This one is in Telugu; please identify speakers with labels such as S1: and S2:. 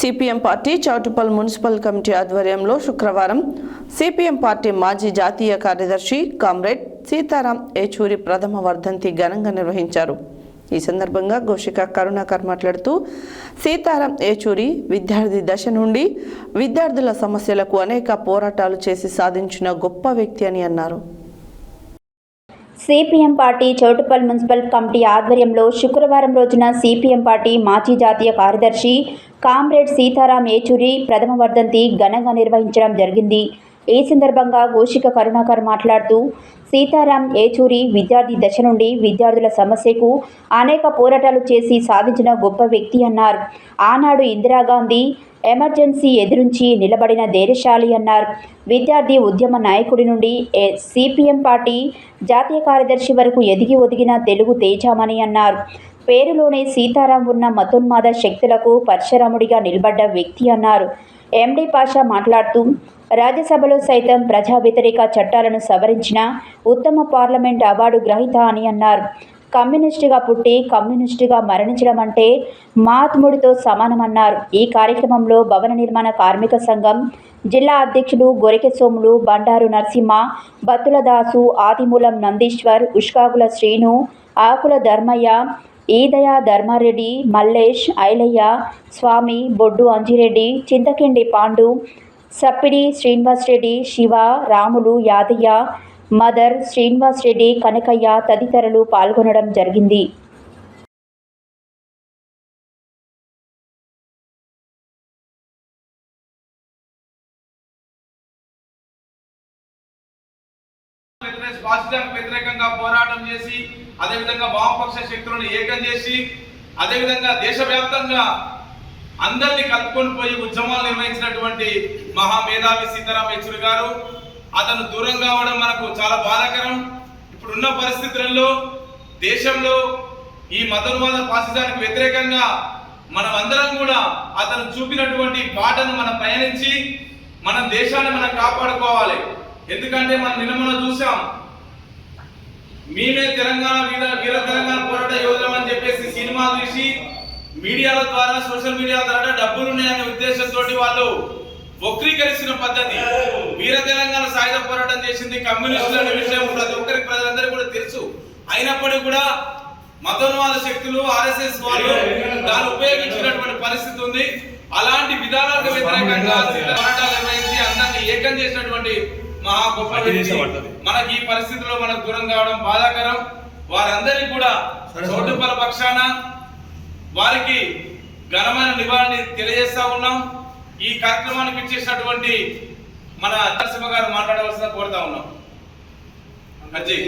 S1: CPM party Choutuppal municipal committee ఆధ్వర్యంలో శుక్రవారం సిపిఎం పార్టీ మాజీ జాతీయ కార్యదర్శి కామ్రేడ్ సీతారాం ఏచూరి ప్రథమ వర్ధంతి ఘనంగా నిర్వహించారు. ఈ సందర్భంగా గోషిక కరుణాకర్ మాట్లాడుతూ సీతారాం ఏచూరి విద్యార్థి దశ నుండి విద్యార్థుల సమస్యలకు అనేక పోరాటాలు చేసి సాధించిన గొప్ప వ్యక్తి అని అన్నారు.
S2: CPM party Choutuppal municipal committee ఆధ్వర్యంలో శుక్రవారం రోజున సిపిఎం పార్టీ మాజీ జాతీయ కార్యదర్శి కామ్రేడ్ సీతారాం ఏచూరి ప్రథమ వర్ధంతి ఘనంగా నిర్వహించడం జరిగింది. ఈ సందర్భంగా గోషిక కరుణాకర్ మాట్లాడుతూ సీతారాం ఏచూరి విద్యార్థి దశ నుండి విద్యార్థుల సమస్యకు అనేక పోరాటాలు చేసి సాధించిన గొప్ప వ్యక్తి అన్నారు. ఆనాడు ఇందిరాగాంధీ ఎమర్జెన్సీ ఎదురించి నిలబడిన ధైర్యశాలి అన్నారు. విద్యార్థి ఉద్యమ నాయకుడి నుండి సిపిఎం పార్టీ జాతీయ కార్యదర్శి వరకు ఎదిగి ఒదిగిన తెలుగు తేజామణి అన్నారు. పేరులోనే సీతారాం ఉన్న మతోన్మాద శక్తులకు పరశురాముడిగా నిలబడ్డ వ్యక్తి అన్నారు. ఎండి పాషా మాట్లాడుతూ రాజ్యసభలో సైతం ప్రజా వ్యతిరేక చట్టాలను సవరించిన ఉత్తమ పార్లమెంట్ అవార్డు గ్రహీత అని అన్నారు. కమ్యూనిస్టుగా పుట్టి కమ్యూనిస్టుగా మరణించడం అంటే మహాత్ముడితో సమానమన్నారు. ఈ కార్యక్రమంలో భవన నిర్మాణ కార్మిక సంఘం జిల్లా అధ్యక్షులు గొరికె సోములు బండారు నరసింహ బత్తుల దాసు ఆదిమూలం నందీశ్వర్ ఉష్కాకుల శ్రీను ఆకుల ధర్మయ్య ఈదయ ధర్మారెడ్డి మల్లేష్ ఐలయ్య స్వామి బొడ్డు అంజిరెడ్డి చింతకిండి పాండు సప్పిడి శ్రీనివాస్ రెడ్డి శివ రాములు యాదయ్య మదర్ శ్రీనివాస్ రెడ్డి కనకయ్య తదితరులు పాల్గొనడం జరిగింది.
S3: ఫాసిజానికి వ్యతిరేకంగా పోరాటం చేసి అదేవిధంగా వామపక్ష శక్తులను ఏకం చేసి అదేవిధంగా దేశవ్యాప్తంగా అందరినీ కలుపుకొని పోయి ఉద్యమాలు నిర్వహించినటువంటి మహా మేధావి సీతారాం యెచూరి గారు అతను దూరం కావడం మనకు చాలా బాధాకరం. ఇప్పుడున్న పరిస్థితులలో దేశంలో ఈ మతోన్మాద ఫాసిజానికి వ్యతిరేకంగా మనం అందరం కూడా అతను చూపినటువంటి బాటను మనం పయనించి మన దేశాన్ని మనం కాపాడుకోవాలి. ఎందుకంటే మనం నిన్న మనం చూసాం మేమే తెలంగాణ వీర వీర తెలంగాణ పోరాట యోధులం అని చెప్పేసి సినిమా తీసి మీడియాల ద్వారా సోషల్ మీడియా ద్వారా డబ్బులు ఉన్నాయనే ఉద్దేశంతో వాళ్ళు వక్రీకరిస్తున్న పద్ధతి. వీర తెలంగాణ సాయుధ పోరాటం చేసింది కమ్యూనిస్టులు అనే విషయం ప్రతి ఒక్కరికి ప్రజలందరికీ కూడా తెలుసు. అయినప్పటికీ కూడా మతోన్మాద శక్తులు ఆర్ఎస్ఎస్ వాళ్ళు దాన్ని ఉపయోగించినటువంటి పరిస్థితి ఉంది. అలాంటి విధానాలకు వ్యతిరేకంగా పోరాటాలు నిర్వహించి అందరినీ ఏకం చేసినటువంటి మహా గొప్ప మనకి ఈ పరిస్థితిలో మనకు దూరం కావడం బాధాకరం. వారందరికీ కూడా చోటుపల పక్షాన వారికి ఘనమైన నివాళిని తెలియజేస్తా ఉన్నాం. ఈ కార్యక్రమానికి ఇచ్చేసినటువంటి మన నరసింహ గారు మాట్లాడవలసిన కోరుతా ఉన్నాం. అజయ్